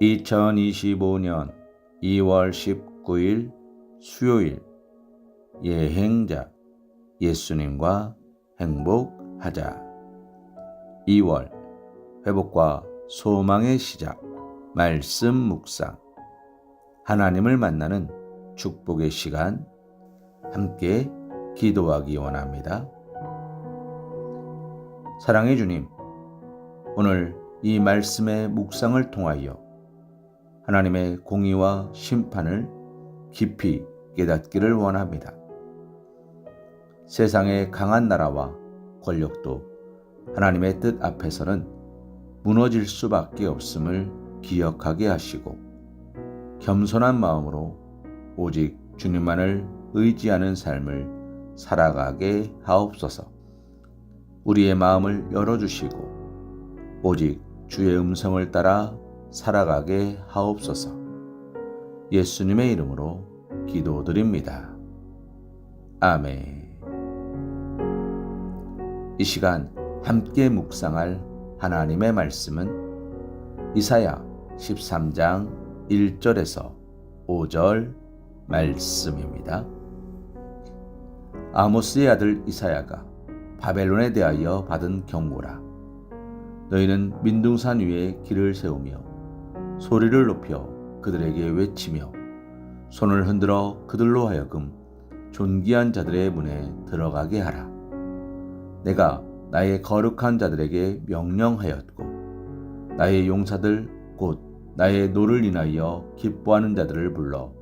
2025년 2월 19일 수요일 예행자 예수님과 행복하자. 2월 회복과 소망의 시작. 말씀 묵상. 하나님을 만나는 축복의 시간. 함께 기도하기 원합니다. 사랑의 주님, 오늘 이 말씀의 묵상을 통하여 하나님의 공의와 심판을 깊이 깨닫기를 원합니다. 세상의 강한 나라와 권력도 하나님의 뜻 앞에서는 무너질 수밖에 없음을 기억하게 하시고 겸손한 마음으로 오직 주님만을 의지하는 삶을 살아가게 하옵소서. 우리의 마음을 열어주시고 오직 주의 음성을 따라 살아가게 하옵소서. 예수님의 이름으로 기도드립니다. 아멘. 이 시간 함께 묵상할 하나님의 말씀은 이사야 13장 1절에서 5절 말씀입니다. 아모스의 아들 이사야가 바벨론에 대하여 받은 경고라. 너희는 민둥산 위에 길을 세우며 소리를 높여 그들에게 외치며 손을 흔들어 그들로 하여금 존귀한 자들의 문에 들어가게 하라. 내가 나의 거룩한 자들에게 명령하였고 나의 용사들 곧 나의 노를 인하여 기뻐하는 자들을 불러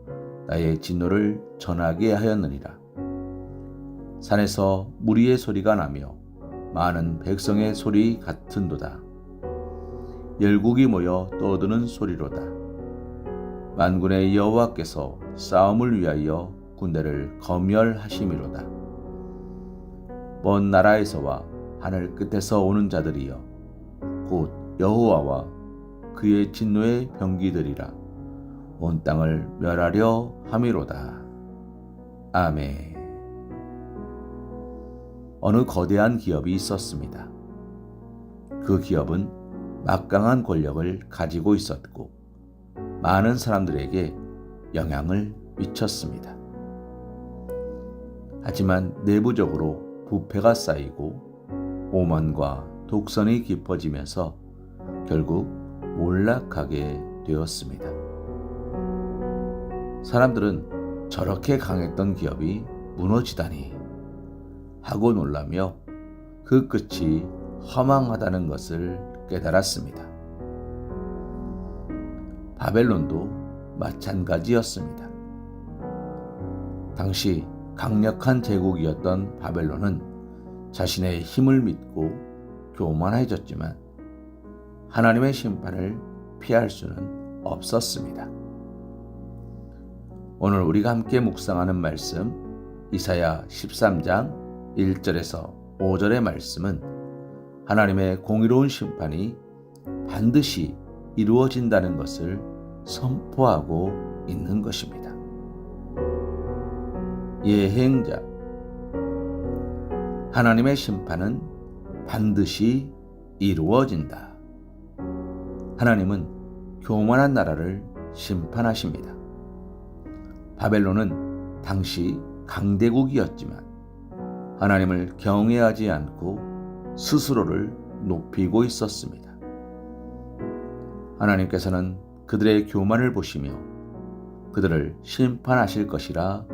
나의 진노를 전하게 하였느니라. 산에서 무리의 소리가 나며 많은 백성의 소리 같은도다. 열국이 모여 떠드는 소리로다. 만군의 여호와께서 싸움을 위하여 군대를 검열하심이로다. 먼 나라에서와 하늘 끝에서 오는 자들이여 곧 여호와와 그의 진노의 병기들이라 온 땅을 멸하려 함이로다. 아멘. 어느 거대한 기업이 있었습니다. 그 기업은 막강한 권력을 가지고 있었고 많은 사람들에게 영향을 미쳤습니다. 하지만 내부적으로 부패가 쌓이고 오만과 독선이 깊어지면서 결국 몰락하게 되었습니다. 사람들은 저렇게 강했던 기업이 무너지다니 하고 놀라며 그 끝이 허망하다는 것을 깨달았습니다. 바벨론도 마찬가지였습니다. 당시 강력한 제국이었던 바벨론은 자신의 힘을 믿고 교만해졌지만 하나님의 심판을 피할 수는 없었습니다. 오늘 우리가 함께 묵상하는 말씀 이사야 13장 1절에서 5절의 말씀은 하나님의 공의로운 심판이 반드시 이루어진다는 것을 선포하고 있는 것입니다. 예행자 하나님의 심판은 반드시 이루어진다. 하나님은 교만한 나라를 심판하십니다. 바벨론은 당시 강대국이었지만 하나님을 경외하지 않고 스스로를 높이고 있었습니다. 하나님께서는 그들의 교만을 보시며 그들을 심판하실 것이라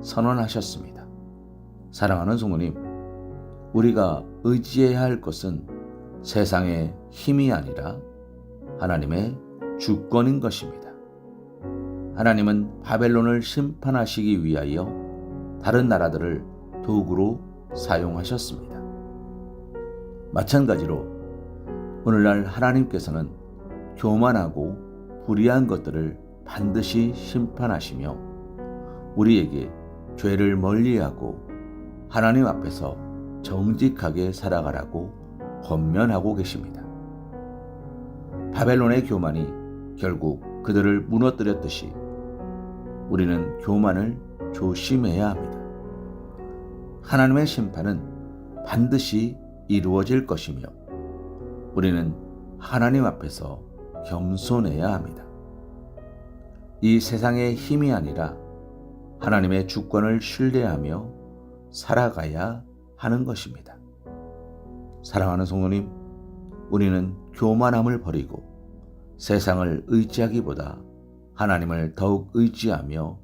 선언하셨습니다. 사랑하는 성도님, 우리가 의지해야 할 것은 세상의 힘이 아니라 하나님의 주권인 것입니다. 하나님은 바벨론을 심판하시기 위하여 다른 나라들을 도구로 사용하셨습니다. 마찬가지로 오늘날 하나님께서는 교만하고 불의한 것들을 반드시 심판하시며 우리에게 죄를 멀리하고 하나님 앞에서 정직하게 살아가라고 권면하고 계십니다. 바벨론의 교만이 결국 그들을 무너뜨렸듯이 우리는 교만을 조심해야 합니다. 하나님의 심판은 반드시 이루어질 것이며 우리는 하나님 앞에서 겸손해야 합니다. 이 세상의 힘이 아니라 하나님의 주권을 신뢰하며 살아가야 하는 것입니다. 사랑하는 성도님, 우리는 교만함을 버리고 세상을 의지하기보다 하나님을 더욱 의지하며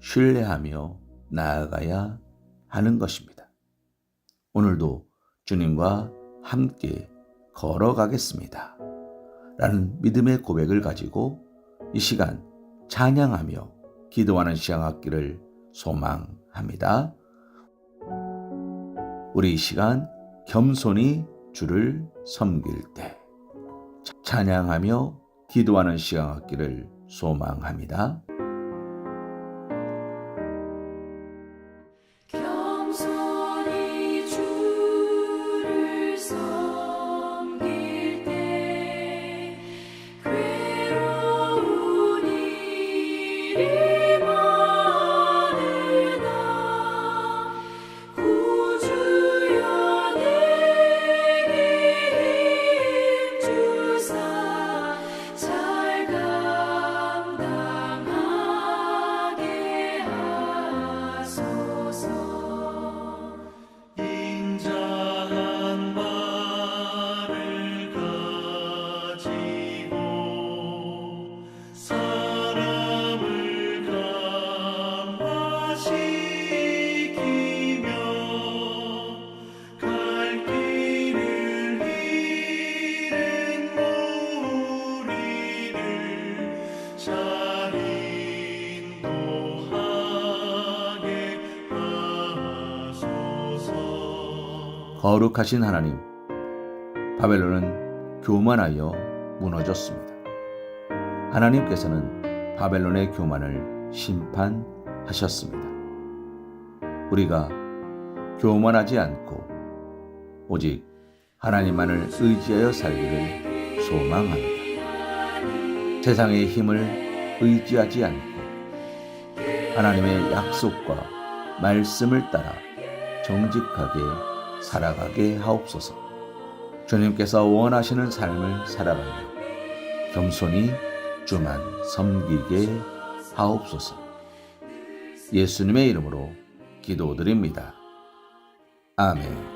신뢰하며 나아가야 하는 것입니다. 오늘도 주님과 함께 걸어가겠습니다. 라는 믿음의 고백을 가지고 이 시간 찬양하며 기도하는 시간 갖기를 소망합니다. 우리 이 시간 겸손히 주를 섬길 때 찬양하며 기도하는 시간 갖기를 소망합니다. 거룩하신 하나님, 바벨론은 교만하여 무너졌습니다. 하나님께서는 바벨론의 교만을 심판하셨습니다. 우리가 교만하지 않고 오직 하나님만을 의지하여 살기를 소망합니다. 세상의 힘을 의지하지 않고 하나님의 약속과 말씀을 따라 정직하게 살아가게 하옵소서. 주님께서 원하시는 삶을 살아가며 겸손히 주만 섬기게 하옵소서. 예수님의 이름으로 기도드립니다. 아멘.